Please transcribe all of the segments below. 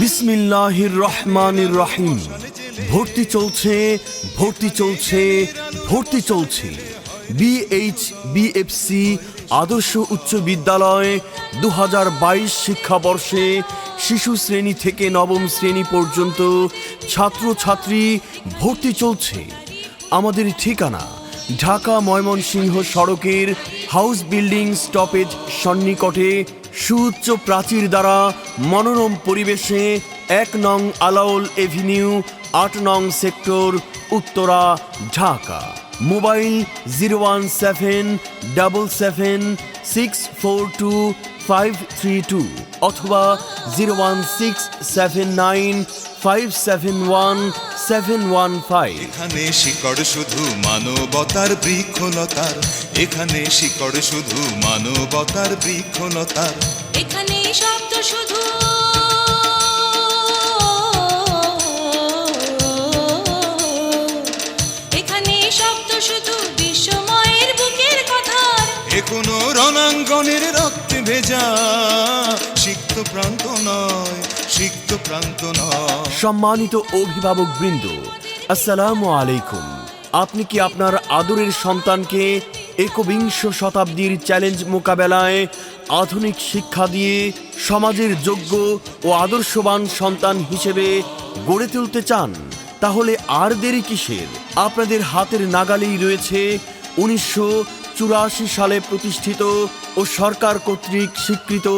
বিসমিল্লাহির রহমানির রহিম। ভর্তি চলছে ভর্তি চলছে ভর্তি চলছে। বিএইচ বিএফসি আদর্শ উচ্চ বিদ্যালয় দু হাজার বাইশ শিক্ষাবর্ষে শিশু শ্রেণি থেকে নবম শ্রেণি পর্যন্ত ছাত্রছাত্রী ভর্তি চলছে। আমাদের ঠিকানা ঢাকা ময়মনসিংহ সড়কের হাউস বিল্ডিং স্টপেজ সন্নিকটে সুউচ্চ প্রাচীর দ্বারা মনোরম পরিবেশে এক নং আলাউল এভিনিউ, আট নং sector, Uttara, Dhaka. Mobile zero one seven double seven six four two five three two অথবা zero one six seven nine five seven one seven one five. এখানে শিকড় শুধু মানবতার বৃক্ষলতার। এখানে শিকড় শুধু মানবতার বৃক্ষলতার। এখানে শব্দ শুধু কোনো রণাঙ্গনের রক্তে ভেজা। সিক্ত প্রান্ত নয়, সিক্ত প্রান্ত নয়। সম্মানিত অভিভাবক বৃন্দ, আসসালামু আলাইকুম। আপনি কি আপনার আদরের সন্তানকে একবিংশ শতাব্দীর চ্যালেঞ্জ মোকাবেলায় আধুনিক শিক্ষা দিয়ে সমাজের যোগ্য ও আদর্শবান সন্তান হিসেবে গড়ে তুলতে চান? তাহলে আর দেরি কিসের? আপনাদের হাতের নাগালেই রয়েছে উনিশশো চুরাশি সালে প্রতিষ্ঠিত ও সরকার কর্তৃক স্বীকৃত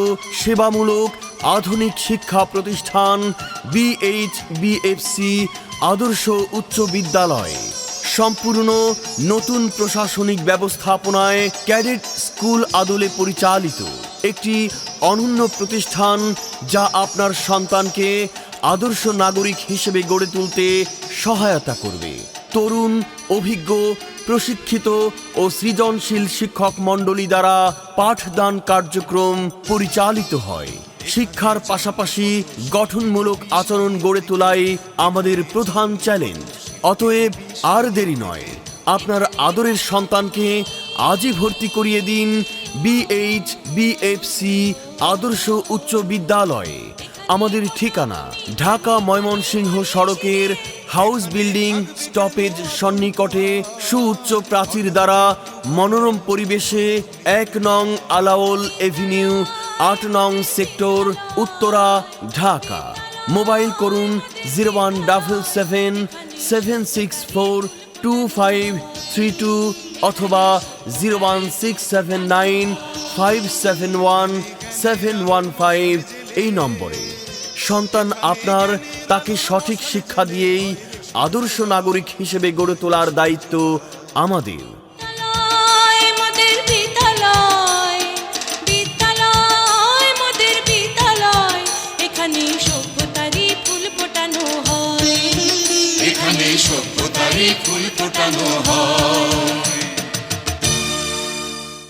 সেবামূলক আধুনিক শিক্ষা প্রতিষ্ঠান বিএইচ বিএফসি আদর্শ উচ্চ বিদ্যালয়। সম্পূর্ণ নতুন প্রশাসনিক ব্যবস্থাপনায় ক্যাডেট স্কুল আদলে পরিচালিত। একটি অনন্য প্রতিষ্ঠান যা আপনার সন্তানকে আদর্শ নাগরিক হিসেবে গড়ে তুলতে সহায়তা করবে। তরুণ, অভিজ্ঞ প্রশিক্ষিত ও সৃজনশীল শিক্ষক মণ্ডলী দ্বারা পাঠদান কার্যক্রম পরিচালিত হয়। শিক্ষার পাশাপাশি গঠনমূলক আচরণ গড়ে তোলাই আমাদের প্রধান চ্যালেঞ্জ। অতএব আর দেরি নয়, আপনার আদরের সন্তানকে আজই ভর্তি করিয়ে দিন বিএইচ বিএফসি আদর্শ উচ্চ বিদ্যালয়ে। আমাদের ঠিকানা ঢাকা ময়মনসিংহ সড়কের হাউস বিল্ডিং, স্টপেজ সন্নিকটে, সুউচ্চ প্রাচীর দ্বারা মনোরম পরিবেশে এক নং আলাওল এভিনিউ, আট নং সেক্টর, উত্তরা, ঢাকা। মোবাইল করুন zero one double seven seven six four, two five three two অথবা zero one six seven nine, five seven one seven one five এই নম্বরে। সন্তান আপনার তাকে সঠিক শিক্ষা দিয়েই আদর্শ নাগরিক হিসেবে গড়ে তোলার দায়িত্ব আমাদের। হয়। সভ্যতারই ফুল ফোটানো হয়।